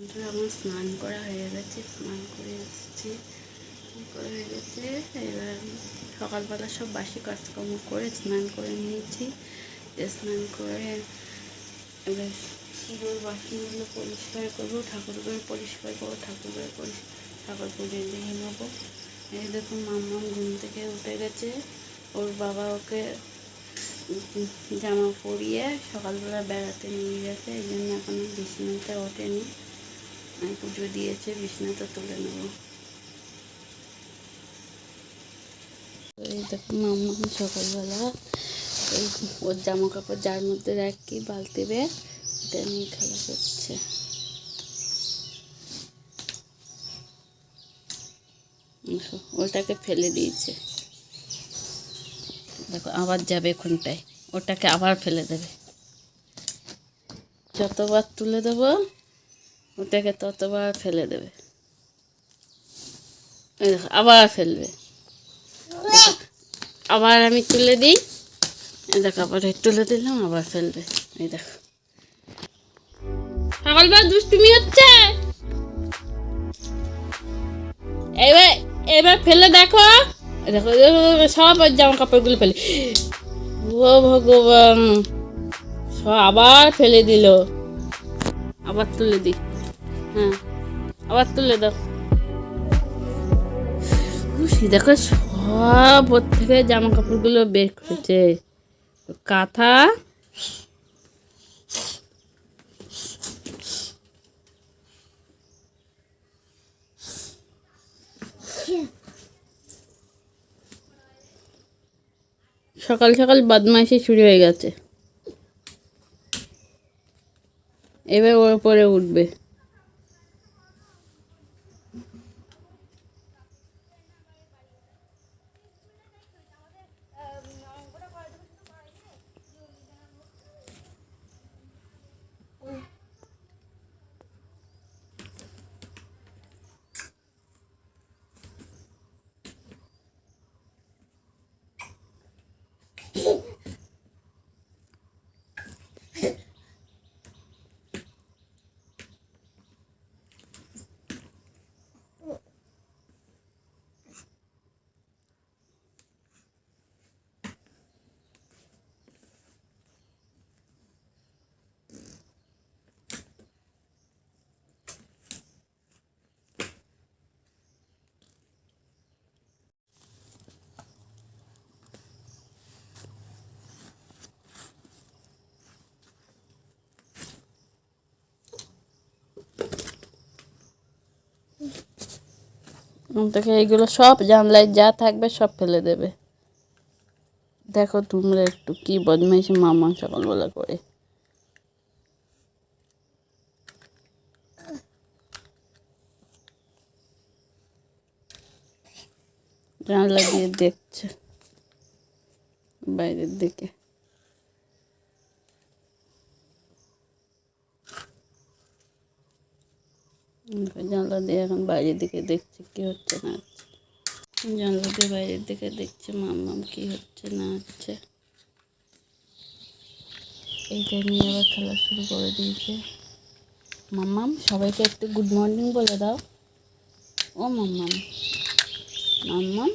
বন্ধুরা, আমার স্নান করা হয়ে গেছে স্নান করে এসেছি। করা হয়ে গেছে এবার সকালবেলা সব বাসি কাজকর্ম করে স্নান করে নিয়েছি। স্নান করে এবার পুজোর বাসনগুলো পরিষ্কার করব ঠাকুরঘর পরিষ্কার করব ঠাকুরঘর পরিষ্কার ঠাকুর পুজো দিয়ে নেব। এই দেখুন মাম্মাম ঘুম থেকে উঠে গেছে ওর বাবা ওকে জামা পরিয়ে সকালবেলা বেড়াতে নিয়ে গেছে এই জন্য এখনও বিছানাতে ওঠেনি। পুজো দিয়েছে বিছানাতে তুলে নেব। এই দেখুন মাম্মা সকালবেলা ওই ওর জামা কাপড় যার মধ্যে রাখি বালতি ব্যাগ ওটা নিয়ে খেলা করছে। ওটাকে ফেলে দিয়েছে। দেখো, আবার যাবে কোনটায় ওটাকে আবার ফেলে দেবে। যতবার তুলে দেবো ওটাকে ততবার ফেলে দেবে। আবার ফেলবে। আবার আমি তুলে দিই। দেখো, আবার তুলে দিলাম, আবার ফেলবে। এই দেখো। দুষ্টুমি হচ্ছে? এবার এবার ফেলে দেখো। দেখো সব জামা কাপড়গুলো ফেলে। সব আবার ফেলে দিল। আবার তুলে দি হ্যাঁ। আবার তুলে দাও। দেখো সব ওর থেকে জামা কাপড়গুলো বের করেছে। কাঁথা। সকাল সকাল বদমাইশি শুরু হয়ে গেছে। এবার ওর উপরে উঠবে। থেকে এগুলো সব জানলায় যা থাকবে সব ফেলে দেবে। দেখো তোমরা একটু কি বদমাইশি মামা সকালবেলা করে। জানলা দিয়ে দেখছে। বাইরের দিকে। জানলা দিয়ে এখন বাইরের দিকে দেখছে কি হচ্ছে না হচ্ছে। জানলা দিয়ে বাইরের দিকে দেখছে মাম্মাম কি হচ্ছে না হচ্ছে। এইটা নিয়ে আবার খেলা শুরু করে দিয়েছে। মাম্মাম সবাইকে একটু গুড মর্নিং বলে দাও। ও মাম্মাম মাম্মাম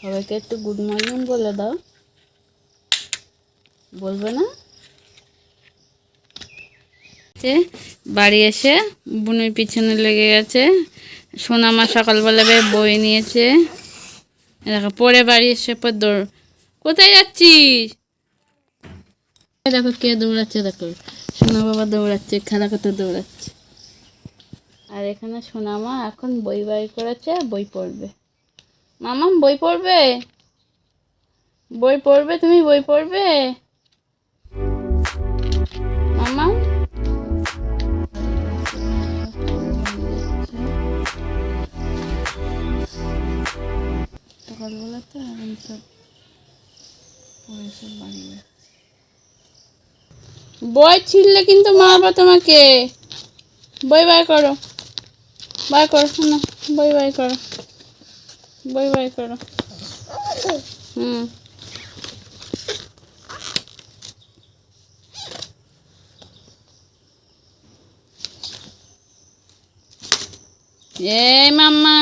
সবাইকে একটু গুড মর্নিং বলে দাও। বলবে না? যে বাড়ি এসে বোনের পিছনে লেগে গেছে। সোনামা সকালবেলা বই নিয়েছে। দেখো, পরে বাড়ি এসে পর দৌড় কোথায় যাচ্ছিস? দেখো কে দৌড়াচ্ছে, দেখো। সোনা বাবা দৌড়াচ্ছে, খেলা করতে দৌড়াচ্ছে। আর এখানে সোনামা এখন বই বাই করেছে, বই পড়বে। মামাম বই পড়বে? বই পড়বে? তুমি বই পড়বে? সকালবেলাতে এখন সব পরে সব বাড়ি বই ছিঁড়লে কিন্তু মারবো তোমাকে। বই বাই করো। বাই করো শোনো বই বাই করো। বই বাই করো। হুম। Yay, মাম্মা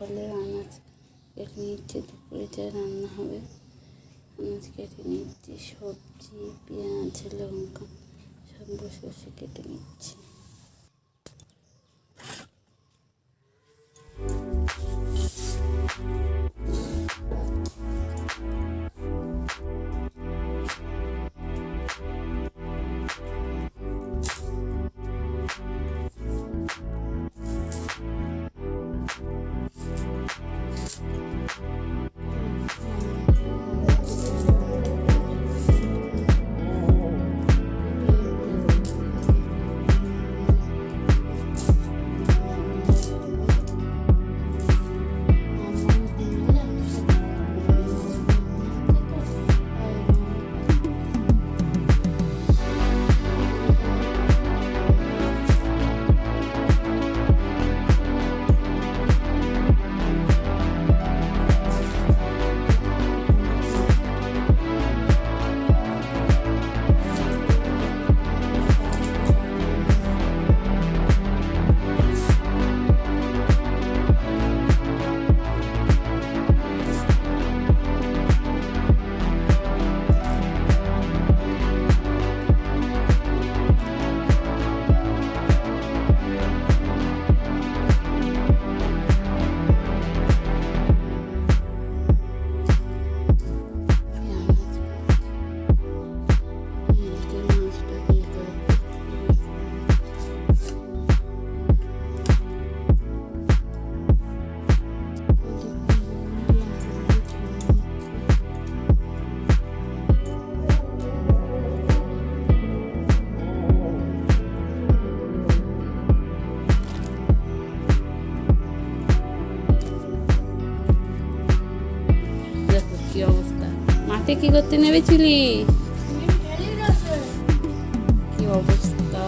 সকালে আনাজ কেটে নিচ্ছি, দুপুরে রান্না হবে। আনাজ কেটে নিচ্ছি, সবজি, পেঁয়াজ, লঙ্কা সব বসে বসে কেটে নিচ্ছি। মাঠে কি করতে নেমেছিলি? কি অবস্থা?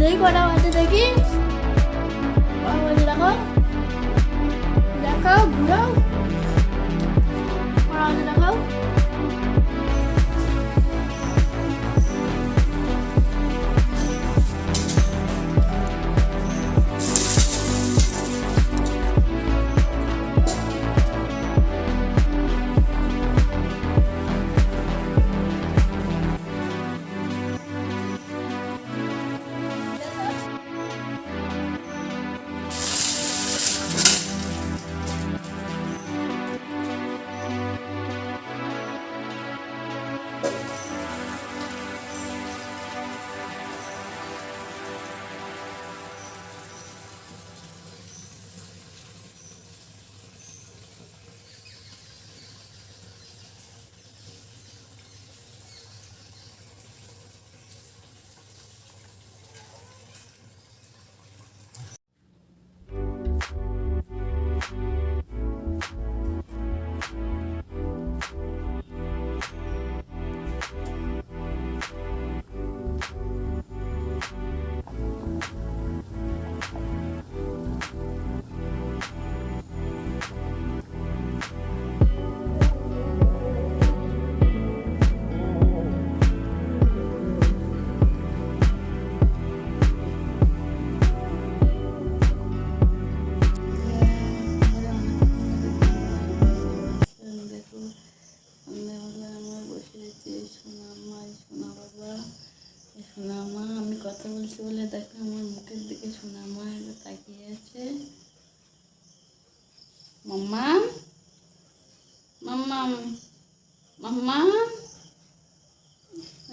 দেখি দেখি। দেখো। দেখাও ঘুরাও।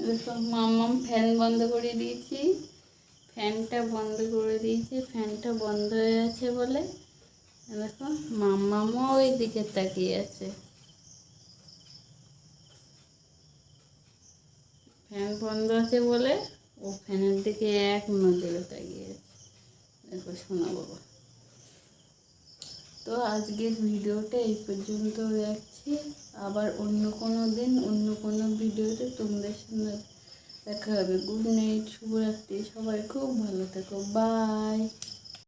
মাম্মাম ফ্যান বন্ধ করে দিয়েছি। ফ্যানটা বন্ধ করে দিয়েছি। ফ্যানটা বন্ধ হয়ে আছে বলে দেখো মাম্মামও ওই দিকে তাকিয়ে আছে। ফ্যান বন্ধ আছে বলে ও ফ্যানের দিকে এক নজরে তাকিয়ে আছে। দেখো শোনা বাবা তো আজকের ভিডিওটা এই পর্যন্ত রাখছি আবার অন্য কোনো দিন, অন্য কোনো ভিডিওতে তোমাদের সঙ্গে দেখা হবে। গুড নাইট শুভরাত্রি, সবাই খুব ভালো থেকো। বাই